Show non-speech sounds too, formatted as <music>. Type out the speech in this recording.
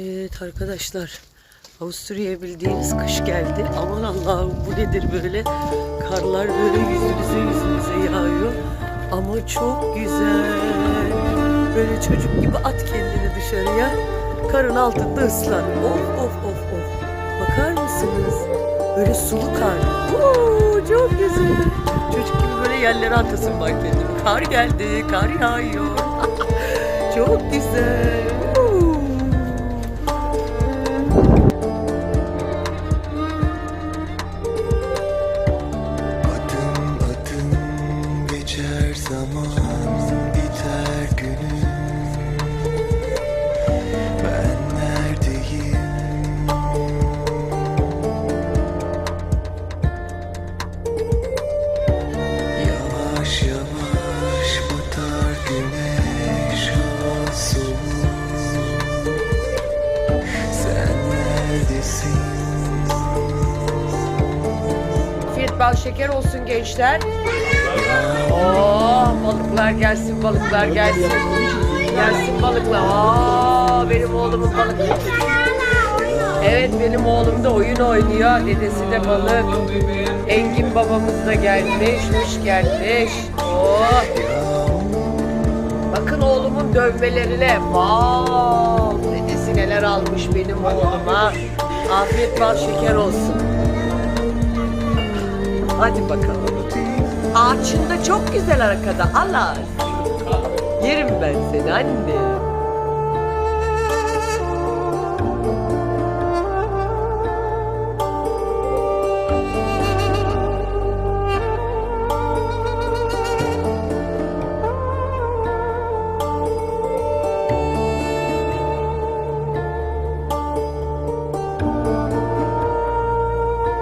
Evet arkadaşlar Avusturya'ya bildiğiniz kış geldi. Aman Allah'ım bu nedir böyle? Karlar böyle yüzümüze yüzümüze yağıyor. Ama çok güzel. Böyle çocuk gibi at kendini dışarıya. Karın altında ıslan. Of of of of. Bakar mısınız? Böyle sulu kar. Oo, çok güzel. Çocuk gibi böyle yerlere atasın var kendimi. Kar geldi, kar yağıyor. <laughs> çok güzel. Geçer zaman biter günüm. Ben neredeyim? Yavaş yavaş batar güneş hava Sen neredesin? Afiyet bal şeker olsun gençler. Oo, balıklar gelsin, balıklar gelsin. Gelsin balıklar. Aa, benim oğlumun balık. Evet benim oğlum da oyun oynuyor. Dedesi de balık. Engin babamız da gelmiş, hoş gelmiş. Oh. Bakın oğlumun dövmelerine. Wow, dedesi neler almış benim oğluma. Afiyet bal şeker olsun. Hadi bakalım. Ağaçında çok güzel arkada. Allah. Yerim ben seni anne.